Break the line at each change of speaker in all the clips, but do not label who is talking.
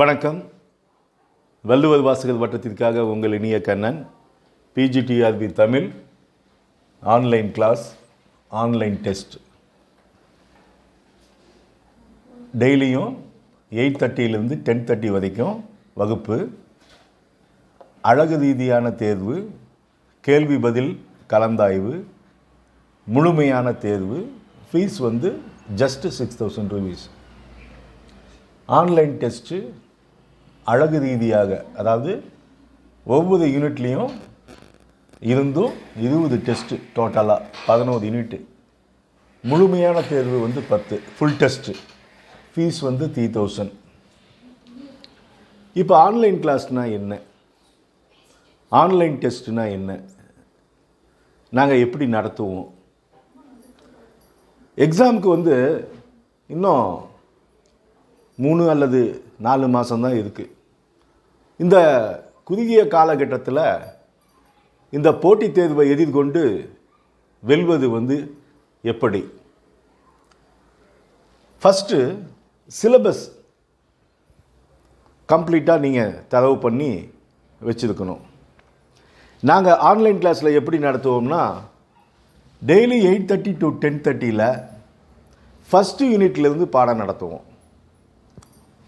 வணக்கம். வள்ளுவர் வாசகர் வட்டத்திற்காக உங்கள் Iniya Kannan PGTRB Tamil online class online test. டெய்லியும் எயிட் தேர்ட்டியிலேருந்து டென் தேர்ட்டி வரைக்கும் வகுப்பு அழகு ரீதியான தேர்வு கேள்வி பதில் கலந்தாய்வு முழுமையான தேர்வு ஃபீஸ் வந்து just six thousand rupees online test அழகு ரீதியாக அதாவது ஒவ்வொரு யூனிட்லேயும் இருந்தும் இருபது டெஸ்ட்டு டோட்டலாக பதினோரு யூனிட்டு. முழுமையான தேர்வு வந்து பத்து ஃபுல் டெஸ்ட்டு ஃபீஸ் வந்து த்ரீ தௌசண்ட் இப்போ ஆன்லைன் கிளாஸ்னால் என்ன? ஆன்லைன் டெஸ்ட்னா என்ன? நாங்கள் எப்படி நடத்துவோம்? எக்ஸாமுக்கு வந்து இன்னும் மூணு அல்லது நாலு மாதம்தான் இருக்குது இந்த குறுகிய காலகட்டத்தில் இந்த போட்டித் தேர்வை எதிர்கொண்டு வெல்வது வந்து எப்படி? ஃபஸ்ட்டு சிலபஸ் கம்ப்ளீட்டாக நீங்கள் தரவு பண்ணி வச்சுருக்கணும். நாங்கள் ஆன்லைன் கிளாஸில் எப்படி நடத்துவோம்னா daily eight thirty to ten தேர்ட்டியில் first யூனிட்லேருந்து பாடம் நடத்துவோம்.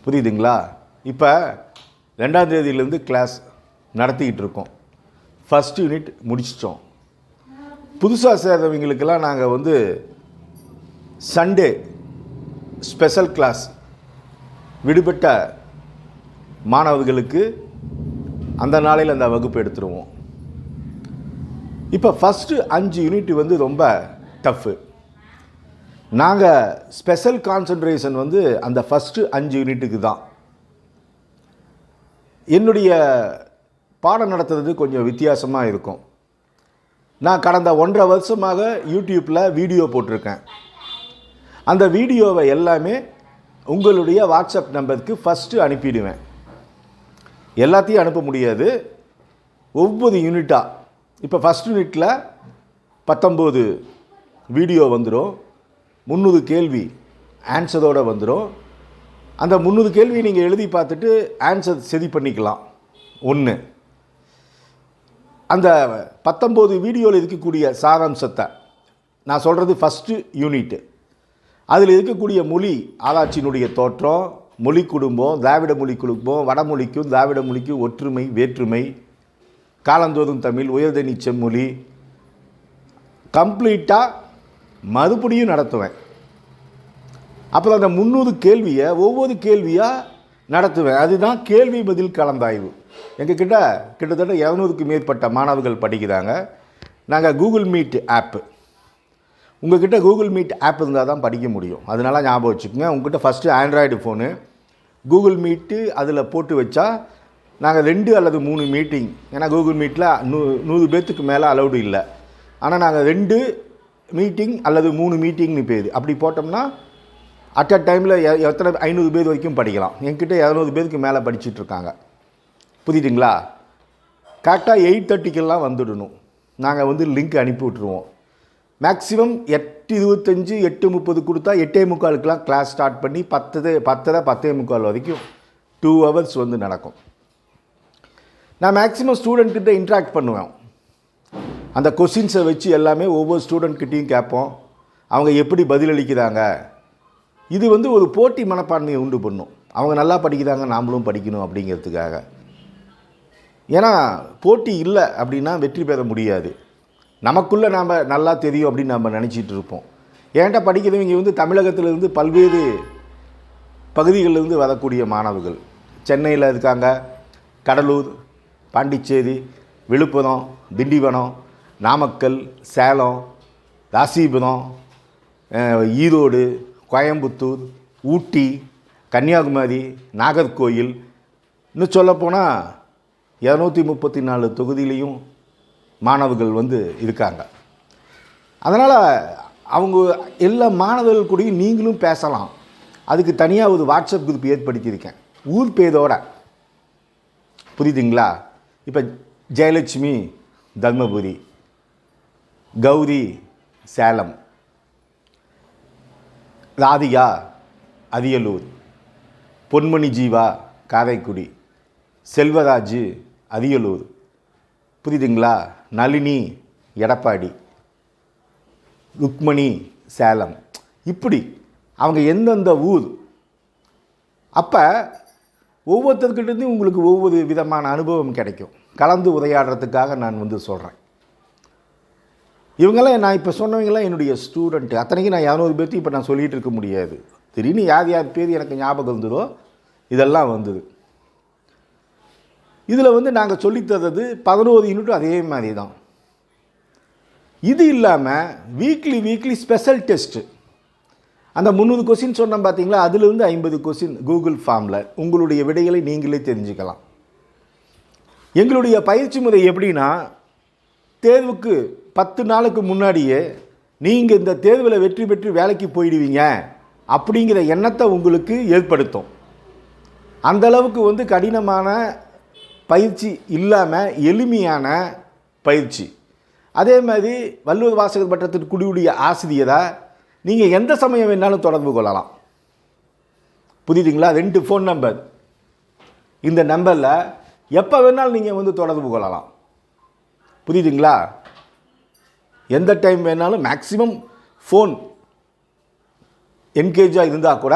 புரியுதுங்களா? இப்போ ரெண்டாம் தேதியிலேருந்து கிளாஸ் நடத்திக்கிட்டு இருக்கோம். ஃபஸ்ட் யூனிட் முடிச்சிட்டோம். புதுசாக சேர்ந்தவங்களுக்கெல்லாம் நாங்கள் வந்து சண்டே ஸ்பெஷல் கிளாஸ் விடுபட்ட மாணவர்களுக்கு அந்த நாளையில் அந்த வகுப்பு எடுத்துருவோம். இப்போ ஃபஸ்ட்டு அஞ்சு யூனிட் வந்து ரொம்ப டஃப்பு நாங்கள் ஸ்பெஷல் கான்சன்ட்ரேஷன் வந்து அந்த ஃபஸ்ட்டு அஞ்சு யூனிட்டுக்கு தான். என்னுடைய பாடம் நடத்துறது கொஞ்சம் வித்தியாசமாக இருக்கும். நான் கடந்த ஒன்றரை வருஷமாக யூடியூப்பில் வீடியோ போட்டிருக்கேன். அந்த வீடியோவை எல்லாமே உங்களுடைய வாட்ஸ்அப் நம்பருக்கு ஃபஸ்ட்டு அனுப்பிடுவேன். எல்லாத்தையும் அனுப்ப முடியாது. ஒவ்வொரு யூனிட்டாக இப்போ ஃபஸ்ட் யூனிட்டில் பத்தொம்போது வீடியோ வந்துடும் முந்நூறு கேள்வி ஆன்சரோடு வந்துடும் அந்த முந்நூறு கேள்வி நீங்கள் எழுதி பார்த்துட்டு ஆன்சர் சரி பண்ணிக்கலாம். ஒன்று அந்த பத்தொம்போது வீடியோவில் இருக்கக்கூடிய சாராம்சத்தை நான் சொல்கிறது ஃபஸ்ட்டு யூனிட்டு அதில் இருக்கக்கூடிய மொழி ஆராய்ச்சியினுடைய தோற்றம் மொழி குடும்பம் திராவிட மொழி குடும்பம் வடமொழிக்கும் திராவிட மொழிக்கும் ஒற்றுமை வேற்றுமை காலந்தோறும் தமிழ் உயர்தனி செம்மொழி கம்ப்ளீட்டாக மறுபடியும் நடத்துவேன். அப்புறம் அந்த முந்நூறு கேள்வியை ஒவ்வொரு கேள்வியாக நடத்துவேன். அதுதான் கேள்வி பதில் கலந்தாய்வு. எங்கள் கிட்ட கிட்டத்தட்ட இரநூறுக்கு மேற்பட்ட மாணவர்கள் படிக்கிறாங்க. நாங்கள் கூகுள் மீட் ஆப்பு உங்கள்கிட்ட கூகுள் மீட் ஆப் இருந்தால் தான் படிக்க முடியும். அதனால ஞாபகம் வச்சுக்கோங்க. உங்ககிட்ட first Android phone Google meet அதில் போட்டு வச்சா நாங்கள் ரெண்டு அல்லது மூணு மீட்டிங் ஏன்னா கூகுள் மீட்டில் நூ நூறு பேர்த்துக்கு மேலே அலௌடு இல்லை. ஆனால் நாங்கள் ரெண்டு மீட்டிங் அல்லது மூணு மீட்டிங்னு பேர். அப்படி போட்டோம்னா அட் அ டைமில் எத்தனை ஐநூறு பேர் வரைக்கும் படிக்கலாம். என்கிட்ட இரநூறு பேருக்கு மேலே படிச்சுட்ருக்காங்க புரியுதுங்களா? கரெக்டாக எயிட் தேர்ட்டிக்கெல்லாம் வந்துடணும். நாங்கள் வந்து லிங்க் அனுப்பி விட்ருவோம் மேக்ஸிமம் எட்டு இருபத்தஞ்சி எட்டு முப்பது கொடுத்தா எட்டே முக்காலுக்கெலாம் கிளாஸ் ஸ்டார்ட் பண்ணி பத்து பத்தரை பத்தே முக்கால் வரைக்கும் டூ ஹவர்ஸ் வந்து நடக்கும். நான் மேக்ஸிமம் ஸ்டூடெண்ட்கிட்ட இன்ட்ராக்ட் பண்ணுவேன். அந்த கொஷின்ஸை வச்சு எல்லாமே ஒவ்வொரு ஸ்டூடெண்ட்கிட்டையும் கேட்போம். அவங்க எப்படி பதிலளிக்கிறாங்க? இது வந்து ஒரு போட்டி மனப்பான்மையை உண்டு பண்ணும். அவங்க நல்லா படிக்கிறாங்க நாமளும் படிக்கணும் அப்படிங்கிறதுக்காக. ஏன்னா போட்டி இல்லை அப்படின்னா வெற்றி பெற முடியாது. நமக்குள்ளே நாம் நல்லா தெரியும் அப்படின்னு நம்ம நினச்சிட்டு இருப்போம். ஏன்டா படிக்கிறவங்க வந்து தமிழகத்திலிருந்து பல்வேறு பகுதிகளிலிருந்து வரக்கூடிய மாணவர்கள். சென்னையில் இருக்காங்க. கடலூர் பாண்டிச்சேரி விழுப்புரம் திண்டிவனம் நாமக்கல் சேலம் ராசிபுரம் ஈரோடு கோயம்புத்தூர் ஊட்டி கன்னியாகுமரி நாகர்கோயில் இன்னும் சொல்லப்போனால் இரநூத்தி முப்பத்தி நாலு தொகுதியிலையும் மாணவர்கள் வந்து இருக்காங்க. அதனால் அவங்க எல்லா மாணவர்கள் கூடயும் நீங்களும் பேசலாம். அதுக்கு தனியாக ஒரு வாட்ஸ்அப் குரூப் ஏற்படுத்தியிருக்கேன். ஊர் பேரோட. புரியுதுங்களா? இப்போ ஜெயலட்சுமி தர்மபுரி. கௌரி சேலம். ராதிகா அரியலூர். பொன்மணி ஜீவா காரைக்குடி. செல்வராஜ் அரியலூர். புரியுதுங்களா? நளினி எடப்பாடி. ருக்மணி சேலம். இப்படி அவங்க எந்தெந்த ஊர்? அப்போ ஒவ்வொருத்தருக்கிட்டேருந்து உங்களுக்கு ஒவ்வொரு விதமான அனுபவம் கிடைக்கும். கலந்து உரையாடுறதுக்காக நான் வந்து சொல்கிறேன் இவங்கெல்லாம் நான் இப்போ சொன்னவங்களாம் என்னுடைய ஸ்டூடெண்ட்டு அத்தனைக்கு நான் இரநூறு பேர்த்தையும் இப்போ நான் சொல்லிகிட்டு இருக்க முடியாது. திடீர்னு யார் யார் பேர் எனக்கு ஞாபகம் இருந்ததோ இதெல்லாம் வந்தது. இதில் வந்து நாங்கள் சொல்லித்தரது பதினோரு யூனிட்டும் அதே மாதிரி தான் இது இல்லாமல் வீக்லி வீக்லி ஸ்பெஷல் டெஸ்ட்டு அந்த முந்நூறு கொஸ்டின் சொன்னோம் பார்த்தீங்களா அதிலிருந்து ஐம்பது கொஸ்டின் கூகுள் ஃபார்மில் உங்களுடைய விடைகளை நீங்களே தெரிஞ்சுக்கலாம். எங்களுடைய பயிற்சி முறை எப்படின்னா தேர்வுக்கு பத்து நாளுக்கு முன்னாடியே நீங்கள் இந்த தேர்வில் வெற்றி பெற்று வேலைக்கு போயிடுவீங்க அப்படிங்கிற எண்ணத்தை உங்களுக்கு ஏற்படுத்தும். அந்த அளவுக்கு வந்து கடினமான பயிற்சி இல்லாமல் எளிமையான பயிற்சி. அதே மாதிரி வள்ளுவர் வாசகர் பட்டத்திற்கு குடியுடைய ஆசிரியரை நீங்கள் எந்த சமயம் வேணாலும் தொடர்பு கொள்ளலாம். புரியுதுங்களா? ரெண்டு ஃபோன் நம்பர் இந்த நம்பரில் எப்போ வேணாலும் நீங்கள் வந்து தொடர்பு கொள்ளலாம். புரியுதுங்களா? எந்த டைம் வேணாலும் மேக்ஸிமம் ஃபோன் என்கேஜாக இருந்தால் கூட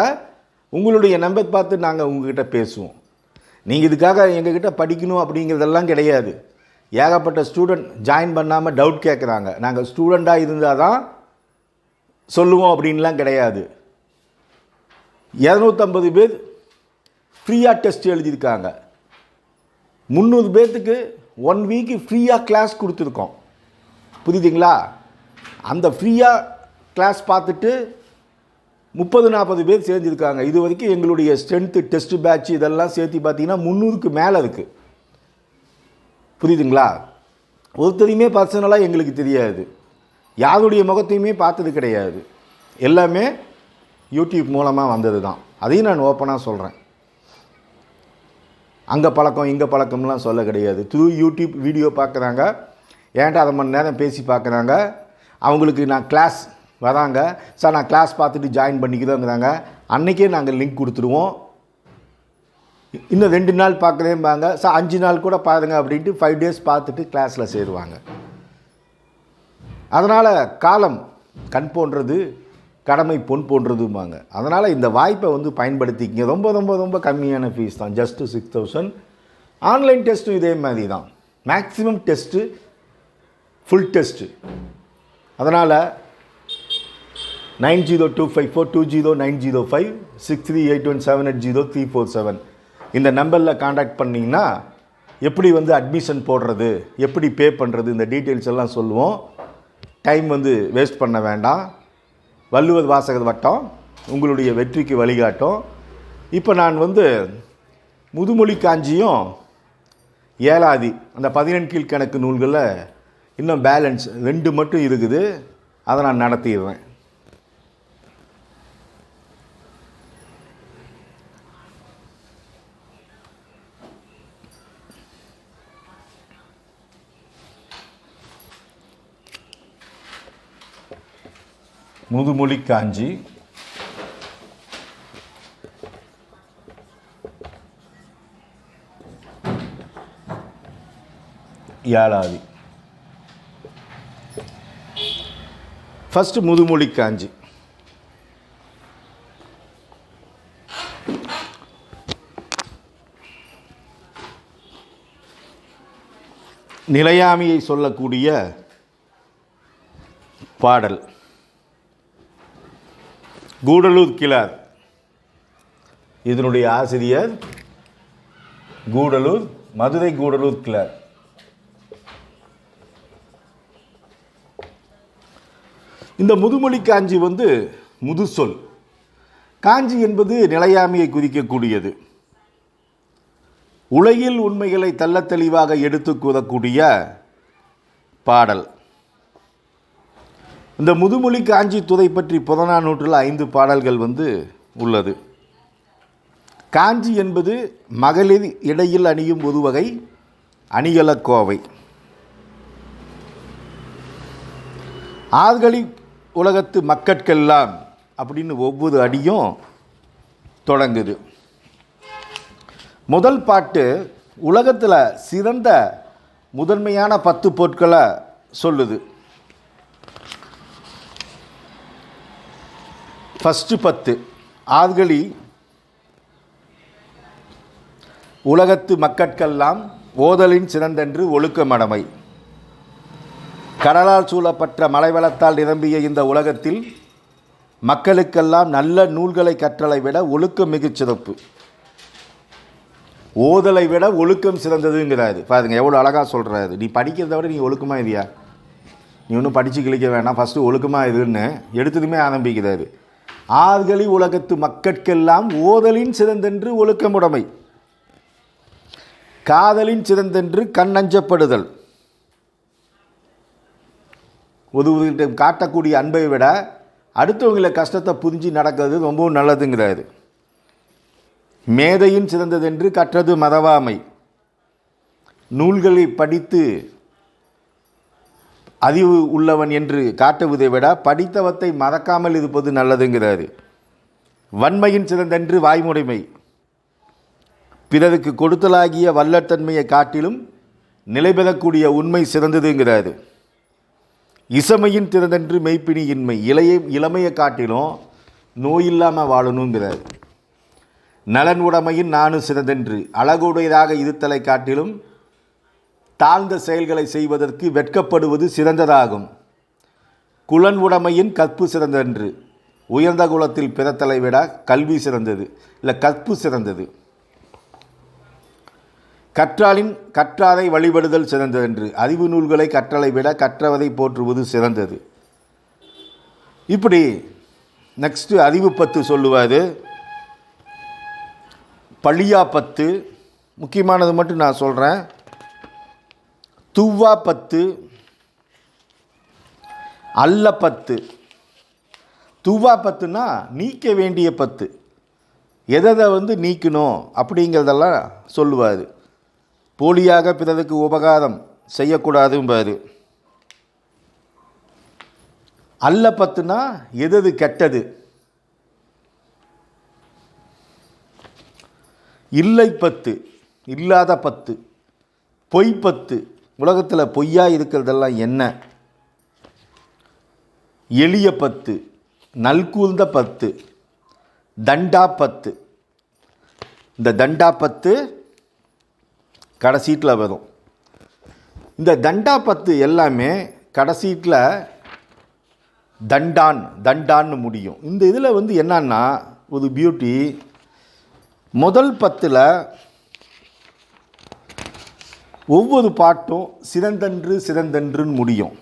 உங்களுடைய நம்பர் பார்த்து நாங்கள் உங்ககிட்ட பேசுவோம். நீங்கள் இதுக்காக எங்ககிட்ட படிக்கணும் அப்படிங்கிறதெல்லாம் கிடையாது. ஏகப்பட்ட ஸ்டூடெண்ட் ஜாயின் பண்ணாமல் டவுட் கேட்குறாங்க நாங்கள் ஸ்டூடெண்ட்டாக இருந்தால் தான் சொல்லுவோம் அப்படின்லாம் கிடையாது. இரநூத்தம்பது பேர் ஃப்ரீயாக டெஸ்ட் எழுதியிருக்காங்க. முந்நூறு பேர்த்துக்கு ஒன் வீக்கு ஃப்ரீயாக கிளாஸ் கொடுத்துருக்கோம். புரியுதுங்களா? அந்த ஃப்ரீயாக கிளாஸ் பார்த்துட்டு முப்பது நாற்பது பேர் சேர்ந்துருக்காங்க. இது வரைக்கும் எங்களுடைய ஸ்ட்ரென்த்து டெஸ்ட் பேட்ச் இதெல்லாம் சேர்த்து பார்த்தீங்கன்னா முந்நூறுக்கு மேலே இருக்குது புரியுதுங்களா? ஒருத்தரையுமே பர்சனலாக எங்களுக்கு தெரியாது. யாருடைய முகத்தையுமே பார்த்தது கிடையாது. எல்லாமே யூடியூப் மூலமாக வந்தது தான் அதையும் நான் ஓப்பனாக சொல்கிறேன் அங்கே பழக்கம் இங்கே பழக்கம்லாம் சொல்ல கிடையாது. த்ரூ யூடியூப் வீடியோ பார்க்குறாங்க. ஏன்டா அரை மணி நேரம் பேசி பார்க்குறாங்க? அவங்களுக்கு நான் கிளாஸ் வராங்க. சார் நான் கிளாஸ் பார்த்துட்டு ஜாயின் பண்ணிக்கிறோங்கிறாங்க. அன்றைக்கே நாங்கள் லிங்க் கொடுத்துருவோம் இன்னும் ரெண்டு நாள் பார்க்குறேன்பாங்க சார் அஞ்சு நாள் கூட பாருங்க அப்படின்ட்டு ஃபைவ் டேஸ் பார்த்துட்டு கிளாஸில் சேருவாங்க. அதனால் காலம் கண் போன்றது கடமை பொன் போன்றதும்பாங்க. அதனால் இந்த வாய்ப்பை வந்து பயன்படுத்திக்கிங்க. ரொம்ப ரொம்ப ரொம்ப கம்மியான ஃபீஸ் தான். ஜஸ்ட்டு சிக்ஸ் தௌசண்ட் ஆன்லைன் டெஸ்ட்டும் இதே மாதிரி தான். மேக்ஸிமம் டெஸ்ட்டு ஃபுல் டெஸ்ட்டு அதனால் nine zero two five four two zero nine zero five six three eight one seven eight zero three four seven இந்த நம்பரில் காண்டாக்ட் பண்ணிங்கன்னா எப்படி வந்து அட்மிஷன் போடுறது எப்படி பே பண்ணுறது இந்த டீட்டெயில்ஸ் எல்லாம் சொல்லுவோம். டைம் வந்து வேஸ்ட் பண்ண வேண்டாம். வள்ளுவர் வாசகர் வட்டம் உங்களுடைய வெற்றிக்கு வழிகாட்டும். இப்போ நான் வந்து முதுமொழி காஞ்சியும் ஏழாதி அந்த பதினெண் கீழ்கணக்கு நூல்களில் இன்னும் பேலன்ஸ் ரெண்டு மட்டும் இருக்குது. அதை நான் நடத்திடுறேன். முதுமொழி காஞ்சி. ஏழாதி ஃபஸ்ட்டு முதுமொழி காஞ்சி. நிலையாமையை சொல்லக்கூடிய பாடல். கூடலூர் கிளார் இதனுடைய ஆசிரியர் கூடலூர் மதுரை கூடலூர் கிளார் இந்த முதுமொழி காஞ்சி வந்து முதுசொல். காஞ்சி என்பது நிலையாமையை குறிக்கக்கூடியது. உலகில் உண்மைகளை தள்ள தெளிவாக எடுத்து கூறக்கூடிய பாடல். இந்த முதுமொழி காஞ்சி துறை பற்றி புறநானூற்றில் ஐந்து பாடல்கள் வந்து உள்ளது. காஞ்சி என்பது மகளிர் இடையில் அணியும் ஒரு வகை அணிகலக்கோவை. ஆள்களி உலகத்து மக்கட்கெல்லாம் அப்படின்னு ஒவ்வொரு அடியும் தொடங்குது. முதல் பாட்டு உலகத்தில் சிறந்த முதன்மையான பத்து பொருட்களை சொல்லுது. ஃபஸ்ட்டு பத்து ஆத்களி உலகத்து மக்கட்கெல்லாம் ஓதலின் சிறந்தென்று ஒழுக்கமடமை கடலால் சூழப்பட்ட மலைவளத்தால் நிரம்பிய இந்த உலகத்தில் மக்களுக்கெல்லாம் நல்ல நூல்களை கற்றலை விட ஒழுக்கம் மிகச் சிறப்பு. ஓதலை விட ஒழுக்கம் சிறந்ததுங்கிறாரு. பாருங்க எவ்வளோ அழகாக சொல்கிறாரு நீ படிக்கிறத விட நீ ஒழுக்கமாக இல்லையா நீ ஒன்றும் படித்து கிழிக்க வேணாம். ஃபஸ்ட்டு ஒழுக்கமாக இதுன்னு எடுத்ததுமே ஆரம்பிக்கிறாரு. ஆறுகளி உலகத்து மக்கட்கெல்லாம் ஓதலின் சிறந்தென்று ஒழுக்கமுடைமை. காதலின் சிறந்தென்று கண்ணஞ்சப்படுதல். ஒருவர்கிட்ட காட்டக்கூடிய அன்பை விட அடுத்தவங்களை கஷ்டத்தை புரிஞ்சு நடக்கிறது ரொம்பவும் நல்லதுங்கிறாரு. மேதையின் சிறந்ததென்று கற்றது மதவாமை. நூல்களை படித்து அறிவு உள்ளவன் என்று காட்டுவதை விட படித்தவத்தை மறக்காமல் இருப்பது நல்லதுங்கிறாரு. வன்மையின் சிறந்தென்று வாய்முறைமை. பிறருக்கு கொடுத்தலாகிய வல்லத்தன்மையை காட்டிலும் நிலைபெறக்கூடிய உண்மை சிறந்ததுங்கிறாரு. இசமையின் திறந்தென்று மெய்ப்பினி இன்மை இளைய இளமையை காட்டிலும் நோயில்லாமல் வாழணுங்கிறார். நலன் உடைமையின் நானும் சிறந்தென்று அழகுடையதாக இருத்தலை காட்டிலும் தாழ்ந்த செயல்களை செய்வதற்கு வெட்கப்படுவது சிறந்ததாகும். குலன் உடைமையின் கற்பு சிறந்தென்று உயர்ந்த குலத்தில் பிறத்தலை விட கல்வி சிறந்தது இல்லை கற்பு சிறந்தது. கற்றாலின் கற்றாதை வழிபடுதல் சிறந்ததென்று அறிவு நூல்களை கற்றலை விட கற்றவதை போற்றுவது சிறந்தது. இப்படி நெக்ஸ்ட்டு அறிவு பத்து சொல்லுவார் பழியா பத்து. முக்கியமானது மட்டும் நான் சொல்கிறேன் துவ்வா பத்து. அல்ல பத்து. துவ்வா பத்துனா நீக்க வேண்டிய பத்து. எதை வந்து நீக்கணும் அப்படிங்கிறதெல்லாம் சொல்லுவார். போலியாக பிறருக்கு உபகாரம் செய்யக்கூடாதும்பாரு. அல்ல பத்துனா எது கெட்டது? இல்லை பத்து இல்லாத பத்து பொய் பத்து உலகத்தில் பொய்யா இருக்கிறதெல்லாம் என்ன? எளிய பத்து நல்கூர்ந்த பத்து தண்டா பத்து. இந்த தண்டா பத்து கடைசீட்டில் வரும் இந்த தண்டா பத்து எல்லாமே கடைசீட்டில் தண்டான் தண்டான்னு முடியும். இந்த இதில் வந்து என்னன்னா ஒரு பியூட்டி முதல் பத்தில் ஒவ்வொரு பாட்டும் சிறந்தன்று சிறந்தன்றுன்னு முடியும்.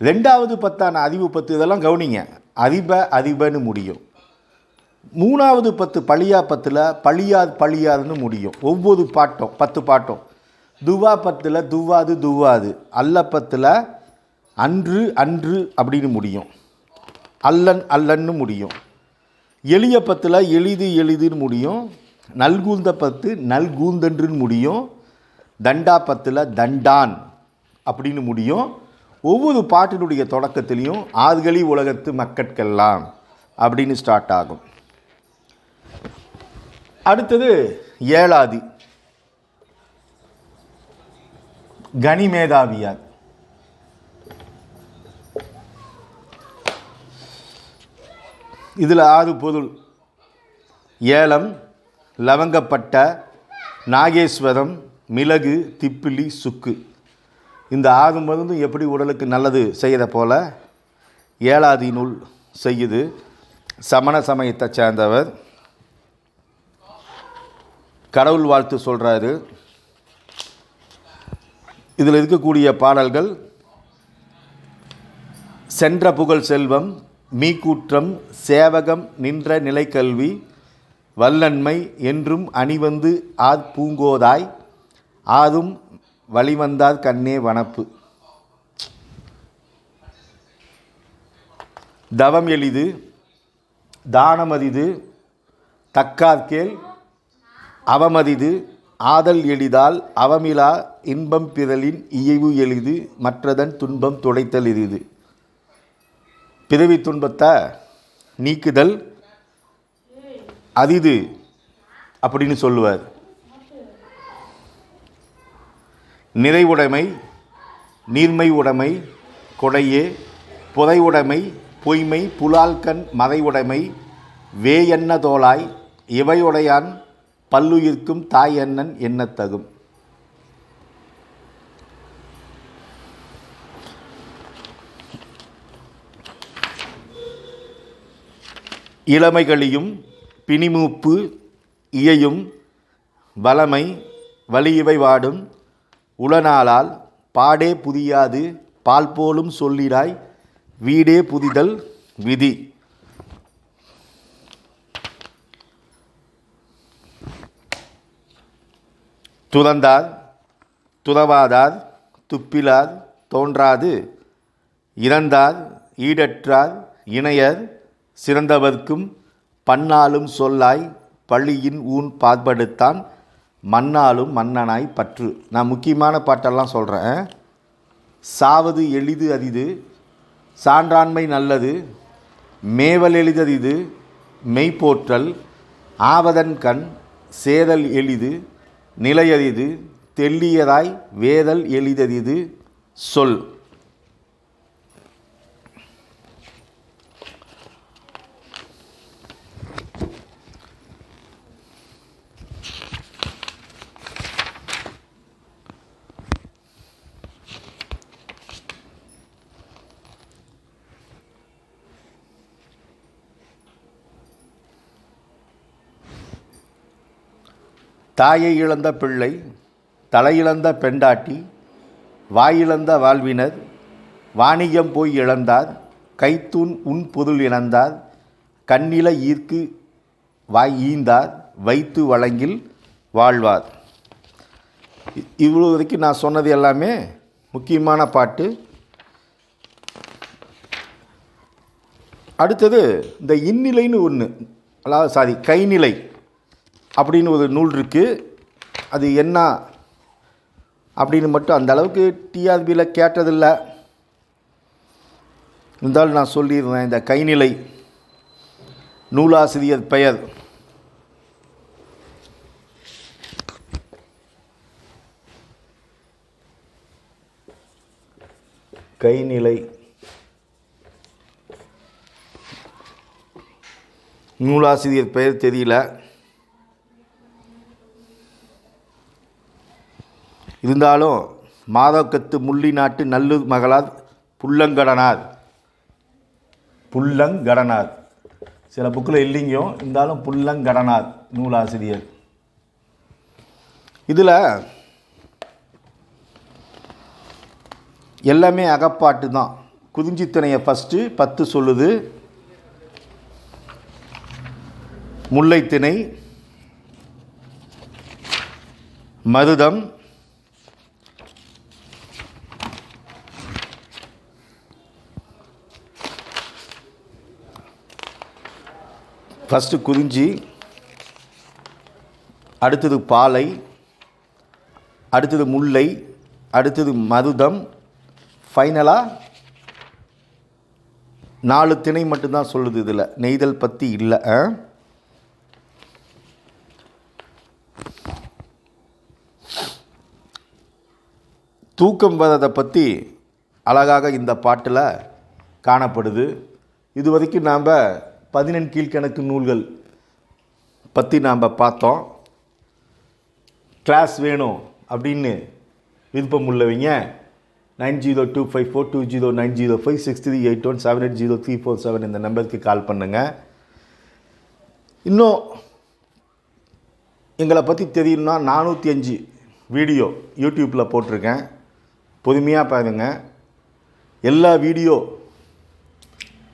ரெண்டாவது பத்தான அறிவு பத்து இதெல்லாம் கவனிங்க. அதிப அதிபன்னு முடியும். மூணாவது பத்து பழியா பத்தில் பழியாது பழியாதுன்னு முடியும். ஒவ்வொரு பாட்டும் பத்து பாட்டும். துவா பத்தில் துவாது துவாது அல்ல பத்தில் அன்று அன்று அப்படின்னு முடியும். அல்லன் அல்லன்னு முடியும். எளிய பத்தில் எளிது எளிதுன்னு முடியும். நல்கூந்த பத்து நல்கூந்தன்றுன்னு முடியும். தண்டா பத்தில் தண்டான் அப்படின்னு முடியும். ஒவ்வொரு பாட்டினுடைய தொடக்கத்திலையும் ஆறுகளி உலகத்து மக்கட்கெல்லாம் அப்படின்னு ஸ்டார்ட் ஆகும். அடுத்தது ஏழாதி. கனிமேதாவியார். இதில் ஆறு பொருள். ஏலம் லவங்கப்பட்ட நாகேஸ்வரம் மிளகு திப்பிலி சுக்கு. இந்த ஆறு மருந்தும் எப்படி உடலுக்கு நல்லது செய்கிற போல ஏழாதி நூல் செய்யுது. சமண சமயத்தை சேர்ந்தவர் கடவுள் வாழ்த்து சொல்கிறாரு இதில் இருக்கக்கூடிய பாடல்கள் சென்ற புகழ் செல்வம் மீக்கூற்றம் சேவகம் நின்ற நிலைக்கல்வி வல்லன்மை என்றும் அணிவந்து ஆத் பூங்கோதாய் ஆதும் வழிவந்தார் கண்ணே வனப்பு. தவம் எளிது தானமதிது தக்கார்கேல் அவமதிது ஆதல் எளிதால் அவமிலா இன்பம் பிறலின் இயைவு எளிது மற்றதன் துன்பம் துடைத்தல் இரிது பிறவி துன்பத்தை? நீக்குதல். அரிது அப்படின்னு சொல்லுவார். நிறைவுடைமை நீர்மை உடைமை கொடையே. புதைவுடைமை பொய்மை புலால்கண் மதை உடைமை வேயன்ன தோலாய் இவையுடையான் பல்லுயிர்க்கும் தாய் அண்ணன் எண்ணத்தகும் இளமைகளியும் பிணிமூப்பு இயையும் வளமை வலியுவை வாடும் உளநாளால் பாடே புதியாது பால் போலும் சொல்லிடாய் வீடே புதிதல் விதி. துறந்தார் துறவாதார் துப்பிலார் தோன்றாது. இறந்தார் ஈடற்றார் இணையர் சிறந்தவர்க்கும் பன்னாலும் சொல்லாய் பள்ளியின் ஊன் பாற்படுத்தான் மண்ணாலும் மன்னனாய் பற்று. நான் முக்கியமான பாட்டெல்லாம் சொல்கிறேன் சாவது எளிது அரிது சான்றாண்மை நல்லது மேவல் எளிதரிது மெய்ப்போற்றல் ஆவதன் கண் சேதல் எளிது நிலையரிது தெள்ளியதாய் வேதல் எளிதரிது சொல். தாயை இழந்த பிள்ளை தலையிழந்த பெண்டாட்டி வாயிழந்த வாழ்வினர் வாணிகம் போய் இழந்தார் கைத்தூண் உன் பொருள் இழந்தார் கண்ணில ஈர்க்கு வாய் ஈந்தார் வைத்து வழங்கில் வாழ்வார். இவ்வளோ வரைக்கும் நான் சொன்னது எல்லாமே முக்கியமான பாட்டு. அடுத்தது இந்த இந்நிலைன்னு ஒன்று அதாவது சாரி கைநிலை. அப்படின்னு ஒரு நூல் இருக்குது அது என்ன? அப்படின்னு மட்டும் அந்த அளவுக்கு டிஆர்பியில் கேட்டதில்ல. இருந்தாலும் நான் சொல்லியிருந்தேன் இந்த கைநிலை நூலாசிரியர் பெயர். கைநிலை நூலாசிரியர் பெயர் தெரியல. இருந்தாலும் மாதக்கத்து முள்ளி நாட்டு நல்லு மகளார் புல்லங்கடனார் புல்லங்கடனார் சில புக்கில் இல்லைங்கோ இருந்தாலும் புல்லங்கடனார் நூலாசிரியர். இதில் எல்லாமே அகப்பாட்டு தான். குறிஞ்சித்திணையை ஃபஸ்ட்டு பத்து சொல்லுது. முல்லைத்திணை மருதம் ஃபஸ்ட்டு குறிஞ்சி அடுத்தது பாலை அடுத்தது முல்லை அடுத்தது மருதம். ஃபைனலாக நாலு திணை மட்டும்தான் சொல்லுது இதில். நெய்தல் பற்றி இல்லை. ஆ? தூக்கம் வரதை பற்றி அழகாக இந்த பாட்டில் காணப்படுது. இது வரைக்கும் நாம் பதினெண் கீழ்க்கணக்கு நூல்கள் பற்றி நாம் பார்த்தோம். கிளாஸ் வேணும் அப்படின்னு விருப்பம் உள்ளவங்க nine zero two five four two zero nine zero five six three eight one seven eight zero three four seven இந்த நம்பருக்கு கால் பண்ணுங்கள் இன்னும் எங்களை பற்றி தெரியணும்னா நானூற்றி அஞ்சு வீடியோ யூடியூப்பில் போட்டிருக்கேன். பொறுமையாக பாருங்க. எல்லா வீடியோ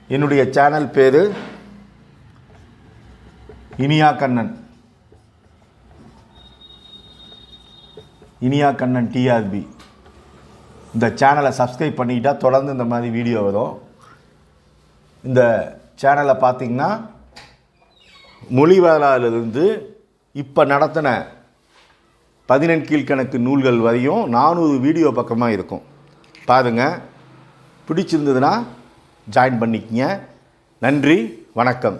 என்னுடைய சேனல் பேர் இனியா கண்ணன். இனியா கண்ணன் டிஆர்பி இந்த சேனலை சப்ஸ்கிரைப் பண்ணிக்கிட்டால் தொடர்ந்து இந்த மாதிரி வீடியோ வரும். இந்த சேனலை பார்த்தீங்கன்னா மொழி வரலாறுலேருந்து இப்போ நடத்தின பதினெண் கீழ்க்கணக்கு நூல்கள் வரையும் நானூறு வீடியோ பக்கமாக இருக்கும். பாருங்கள் பிடிச்சிருந்ததுன்னா ஜாயின் பண்ணிக்கங்க. நன்றி வணக்கம்.